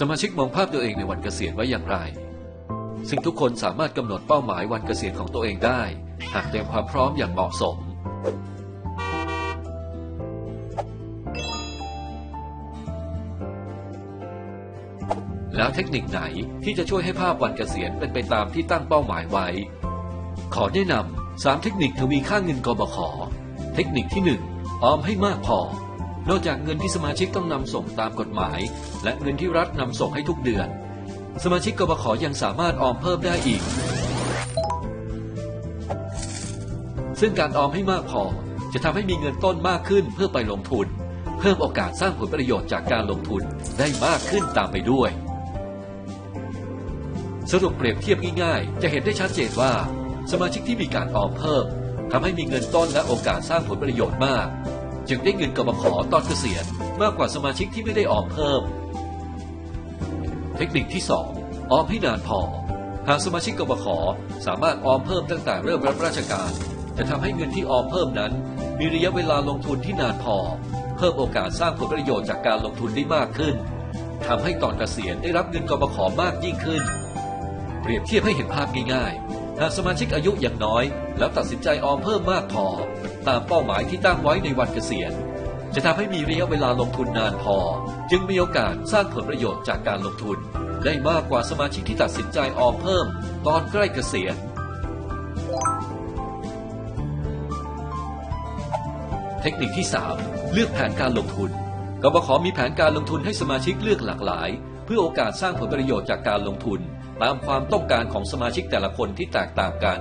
สมาชิกมองภาพตัวเองในวันเกษียณไว้อย่างไร ซึ่งทุกคนสามารถกำหนดเป้าหมายวันเกษียณของตัวเองได้ หากเตรียมความพร้อมอย่างเหมาะสม แล้วเทคนิคไหนที่จะช่วยให้ภาพวันเกษียณเป็นไปตามที่ตั้งเป้าหมายไว้ ขอแนะนำสามเทคนิคทวีค่าเงินกบข เทคนิคที่หนึ่งออมให้มากพอ นอกจากเงินที่สมาชิกต้องนำส่งตามกฎหมาย และเงินที่รัฐนำส่งให้ทุกเดือน สมาชิกกบขยังสามารถออมเพิ่มได้อีก ซึ่งการออมให้มากพอจะทำให้มีเงินต้นมากขึ้นเพื่อไปลงทุน เพิ่มโอกาสสร้างผลประโยชน์จากการลงทุนได้มากขึ้นตามไปด้วย สรุปเปรียบเทียบง่ายๆ จะเห็นได้ชัดเจนว่า สมาชิกที่มีการออมเพิ่มทำให้มีเงินต้นและโอกาสสร้างผลประโยชน์มาก จึงได้เงินกบขอตอนเกษียณมากกว่าสมาชิกที่ไม่ได้ออมเพิ่ม เทคนิคที่ 2 ออมให้นานพอ หากสมาชิกกบขสามารถออมเพิ่มตั้งแต่เริ่มรับราชการ จะทำให้เงินที่ออมเพิ่มนั้น มีระยะเวลาลงทุนที่นานพอ เพิ่มโอกาสสร้างผลประโยชน์จากการลงทุนได้มากขึ้นทำให้ตอนเกษียณได้รับเงินกบขมากยิ่งขึ้น เปรียบเทียบให้เห็นภาพง่ายๆ หากสมาชิกอายุอย่างน้อย แล้วตัดสินใจออมเพิ่มมากพอ ตามเป้าหมายที่ตั้งไว้ในวันเกษียณ จะทำให้มีระยะเวลาลงทุนนานพอ จึงมีโอกาสสร้างผลประโยชน์จากการลงทุน ได้มากกว่าสมาชิกที่ตัดสินใจออมเพิ่ม ตอนใกล้เกษียณ เทคนิคที่ 3 เลือกแผนการลงทุนกบขมีแผนการลงทุนให้สมาชิกเลือกหลากหลาย เพื่อโอกาสสร้างผลประโยชน์จากการลงทุน ตามความต้องการของสมาชิกแต่ละคนที่แตกต่างกัน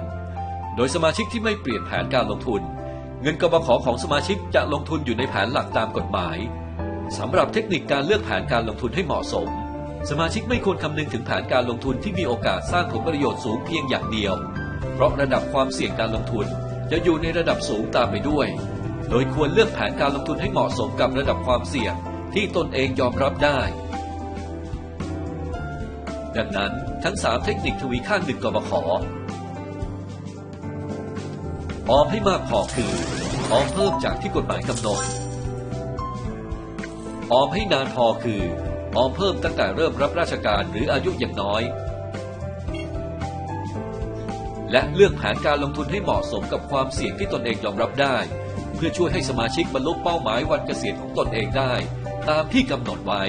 โดยสมาชิกที่ไม่เปลี่ยนแผนการลงทุน เงินกบขของสมาชิกจะลงทุนอยู่ในแผนหลักตามกฎหมายสำหรับเทคนิคการเลือกแผนการลงทุนให้เหมาะสม สมาชิกไม่ควรคำนึงถึงแผนการลงทุนที่มีโอกาสสร้างผลประโยชน์สูงเพียงอย่างเดียว เพราะระดับความเสี่ยงการลงทุนจะอยู่ในระดับสูงตามไปด้วย โดยควรเลือกแผนการลงทุนให้เหมาะสมกับระดับความเสี่ยงที่ตนเองยอมรับได้ ดังนั้นทั้ง 3 เทคนิคทวีค่าเงินกบขออมให้มากพอคือออมเพิ่มจากที่กฎหมายกำหนดออมให้นานพอคือออมเพิ่มตั้งแต่เริ่มรับราชการหรืออายุอย่างน้อย และเลือกแผนการลงทุนให้เหมาะสมกับความเสี่ยงที่ตนเองยอมรับได้ เพื่อช่วยให้สมาชิกบรรลุเป้าหมายวันเกษียณของตนเองได้ ตามที่กำหนดไว้